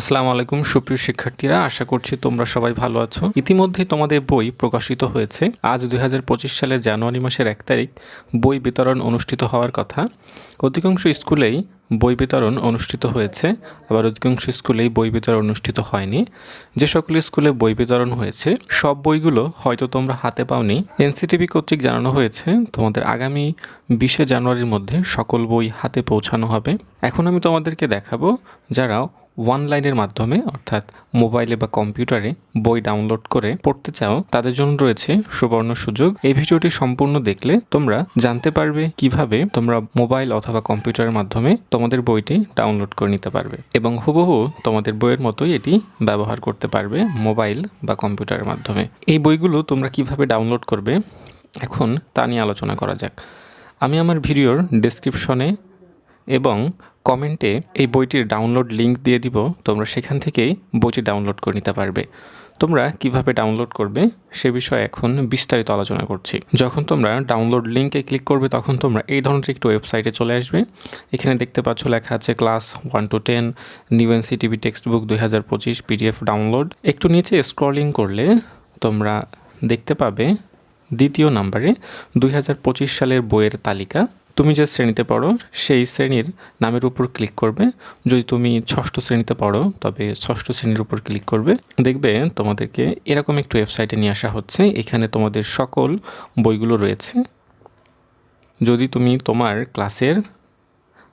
আসসালামু আলাইকুম, সুপ্রিয় শিক্ষার্থীরা, আশা করছি তোমরা সবাই ভালো আছো। ইতিমধ্যে তোমাদের বই প্রকাশিত হয়েছে। আজ দু হাজার পঁচিশ সালের জানুয়ারি মাসের এক তারিখ, বই বিতরণ অনুষ্ঠিত হওয়ার কথা। অধিকাংশ স্কুলেই বই বিতরণ অনুষ্ঠিত হয়েছে, আবার অধিকাংশ স্কুলেই বই বিতরণ অনুষ্ঠিত হয়নি। যে সকল স্কুলে বই বিতরণ হয়েছে, সব বইগুলো হয়তো তোমরা হাতে পাওনি। এনসিটিভি কর্তৃক জানানো হয়েছে, তোমাদের আগামী বিশে জানুয়ারির মধ্যে সকল বই হাতে পৌঁছানো হবে। এখন আমি তোমাদেরকে দেখাবো যারা অনলাইনের মাধ্যমে, অর্থাৎ মোবাইলে বা কম্পিউটারে বই ডাউনলোড করে পড়তে চাও, তাদের জন্য রয়েছে সুবর্ণ সুযোগ। এই ভিডিওটি সম্পূর্ণ দেখলে তোমরা জানতে পারবে কীভাবে তোমরা মোবাইল অথবা কম্পিউটারের মাধ্যমে তোমাদের বইটি ডাউনলোড করে নিতে পারবে এবং হুবহু তোমাদের বইয়ের মতোই এটি ব্যবহার করতে পারবে মোবাইল বা কম্পিউটারের মাধ্যমে। এই বইগুলো তোমরা কীভাবে ডাউনলোড করবে এখন তা নিয়ে আলোচনা করা যাক। আমি আমার ভিডিওর ডেসক্রিপশনে এবং কমেন্টে এই বইটির ডাউনলোড লিংক দিয়ে দিব, তোমরা সেখান থেকেই বইটি ডাউনলোড করে নিতে পারবে। তোমরা কীভাবে ডাউনলোড করবে সে বিষয়ে এখন বিস্তারিত আলোচনা করছি। যখন তোমরা ডাউনলোড লিঙ্কে ক্লিক করবে, তখন তোমরা এই ধরনের একটি ওয়েবসাইটে চলে আসবে। এখানে দেখতে পাচ্ছ লেখা আছে class one to ten new N NCTB text book দুই হাজার পঁচিশ পিডিএফ ডাউনলোড একটু নিচে স্ক্রলিং করলে তোমরা দেখতে পাবে দ্বিতীয় নাম্বারে দুই হাজার পঁচিশ সালের বইয়ের তালিকা। তুমি যে শ্রেণীতে পড়ো, সেই শ্রেণির নামের উপর ক্লিক করবে। যদি তুমি ষষ্ঠ শ্রেণীতে পড়ো, তবে ষষ্ঠ শ্রেণির উপর ক্লিক করবে। দেখবে তোমাদেরকে এরকম একটু ওয়েবসাইটে নিয়ে আসা হচ্ছে। এখানে তোমাদের সকল বইগুলো রয়েছে। যদি তুমি তোমার ক্লাসের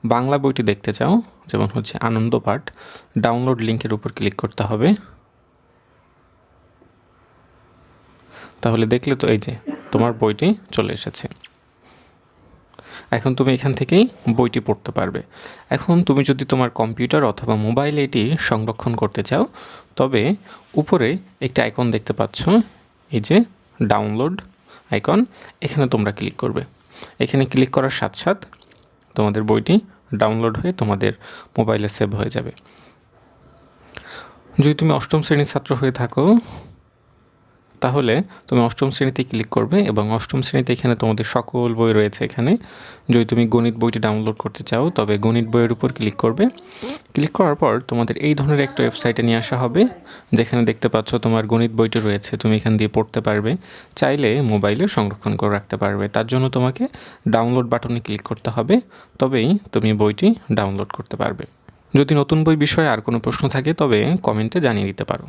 বাংলা বইটি দেখতে চাও, যেমন হচ্ছে আনন্দ পাঠ ডাউনলোড লিঙ্কের উপর ক্লিক করতে হবে। তাহলে দেখলে তো এই যে তোমার বইটি চলে এসেছে। এখন তুমি এখান থেকেই বইটি পড়তে পারবে। এখন তুমি যদি তোমার কম্পিউটার অথবা মোবাইলে এটি সংরক্ষণ করতে চাও, তবে উপরে একটি আইকন দেখতে পাচ্ছ, এই যে ডাউনলোড আইকন, এখানে তোমরা ক্লিক করবে। এখানে ক্লিক করার সাথে সাথ তোমাদের বইটি ডাউনলোড হয়ে তোমাদের মোবাইলে সেভ হয়ে যাবে। যদি তুমি অষ্টম শ্রেণির ছাত্র হয়ে থাকো তাহলে তুমি অষ্টম শ্রেণীতে ক্লিক করবে এবং অষ্টম শ্রেণীতে এখানে তোমাদের সকল বই রয়েছে এখানে। যদি তুমি গণিত বইটি ডাউনলোড করতে চাও, তবে গণিত বইয়ের উপর ক্লিক করবে। ক্লিক করার পর তোমাদের এই ধরনের একটা ওয়েবসাইটে নিয়ে আসা হবে, যেখানে দেখতে পাচ্ছ তোমার গণিত বইটি রয়েছে, তুমি এখান দিয়ে পড়তে পারবে। চাইলে মোবাইলে সংরক্ষণ করে রাখতে পারবে। তার জন্য তোমাকে ডাউনলোড বাটনে ক্লিক করতে হবে, তবেই তুমি বইটি ডাউনলোড করতে পারবে। যদি নতুন বই বিষয়ে আর কোনো প্রশ্ন থাকে, তবে কমেন্টে জানিয়ে দিতে পারো।